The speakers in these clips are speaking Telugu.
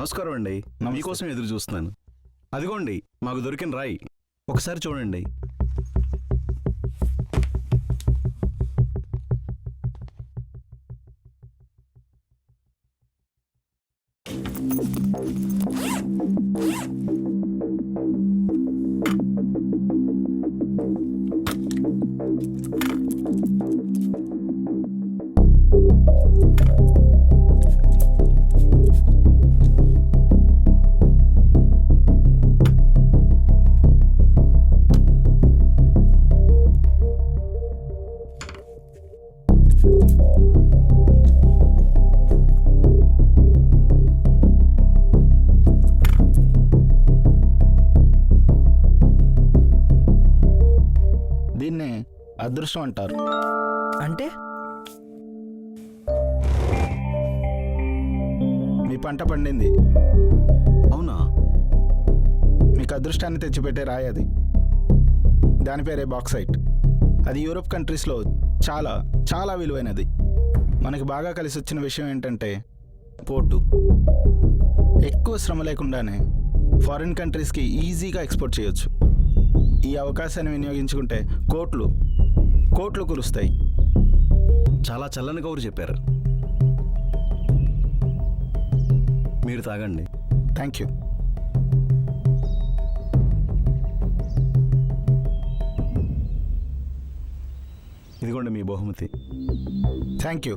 నమస్కారం అండి. మీకోసం ఎదురు చూస్తున్నాను. అదిగోండి మాకు దొరికిన రాయి. ఒకసారి చూడండి. దీన్నే అదృష్టం అంటారు. అంటే? మీ పంట పండింది. అవునా? మీకు అదృష్టాన్ని తెచ్చిపెట్టే రాయి అది. దాని పేరే బాక్సైట్. అది యూరోప్ కంట్రీస్లో చాలా చాలా విలువైనది. మనకి బాగా కలిసి వచ్చిన విషయం ఏంటంటే పోర్టు. ఎక్కువ శ్రమ లేకుండానే ఫారిన్ కంట్రీస్కి ఈజీగా ఎక్స్పోర్ట్ చేయొచ్చు. ఈ అవకాశాన్ని వినియోగించుకుంటే కోట్లు కోట్లు కురుస్తాయి. చాలా చల్లని కౌరు చెప్పారు. మీరు తాగండి. థ్యాంక్ యూ ఇదిగోండి మీ బహుమతి. థ్యాంక్ యూ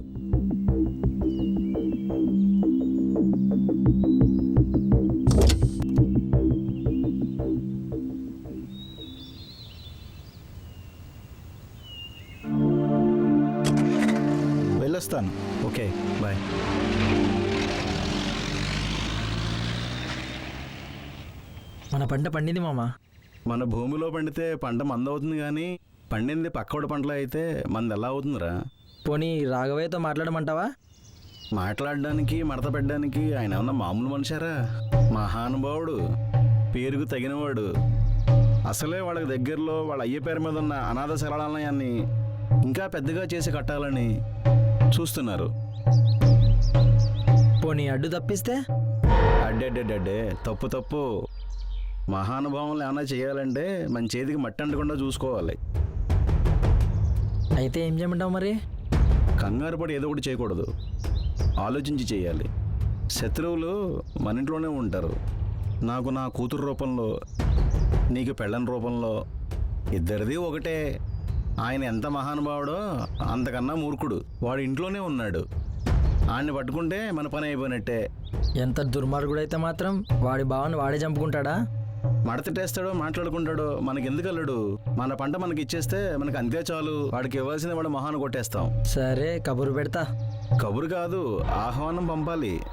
వెళ్ళొస్తాను. Okay bye. మన పంట పండింది మామ? మన భూమిలో పండితే పంట మంద అవుతుంది కానీ పండింది పక్కవాడి పంటలో అయితే మంది ఎలా అవుతుందిరా? పోనీ రాఘవయ్యతో మాట్లాడమంటావా? మాట్లాడడానికి మడత పెట్టడానికి ఆయన ఏమన్నా మామూలు మనిషారా? మహానుభావుడు పేరుకు తగినవాడు. అసలే వాళ్ళకి దగ్గరలో వాళ్ళ అయ్య పేరు మీద ఉన్న అనాథ శరణాలయాన్ని ఇంకా పెద్దగా చేసి కట్టాలని చూస్తున్నారు. పోనీ అడ్డు తప్పిస్తే? అడ్డెడ్డెడ్డే తప్పు తప్పు. మహానుభావులు ఏమైనా చేయాలంటే మన చేతికి మట్టి అంటకుండా చూసుకోవాలి. అయితే ఏం చేయమంటావు మరి? కంగారు పడి ఏదో ఒకటి చేయకూడదు. ఆలోచించి చేయాలి. శత్రువులు మన ఇంట్లోనే ఉంటారు. నాకు నా కూతురు రూపంలో నీకు పెళ్ళని రూపంలో ఇద్దరిది ఒకటే. ఆయన ఎంత మహానుభావుడో అంతకన్నా మూర్ఖుడు. వాడు ఇంట్లోనే ఉన్నాడు. ఆయన్ని పట్టుకుంటే మన పని అయిపోయినట్టే. ఎంత దుర్మార్గుడైతే మాత్రం వాడి భావని వాడే చంపుకుంటాడా? మడతటేస్తాడో మాట్లాడుకుంటాడో మనకి ఎందుకు అల్లుడు మన పంట మనకి ఇచ్చేస్తే మనకి అంతే చాలు. వాడికి ఇవ్వాల్సిన వాడు మహాను కొట్టేస్తాం. సరే కబురు పెడతా. కబురు కాదు ఆహ్వానం పంపాలి.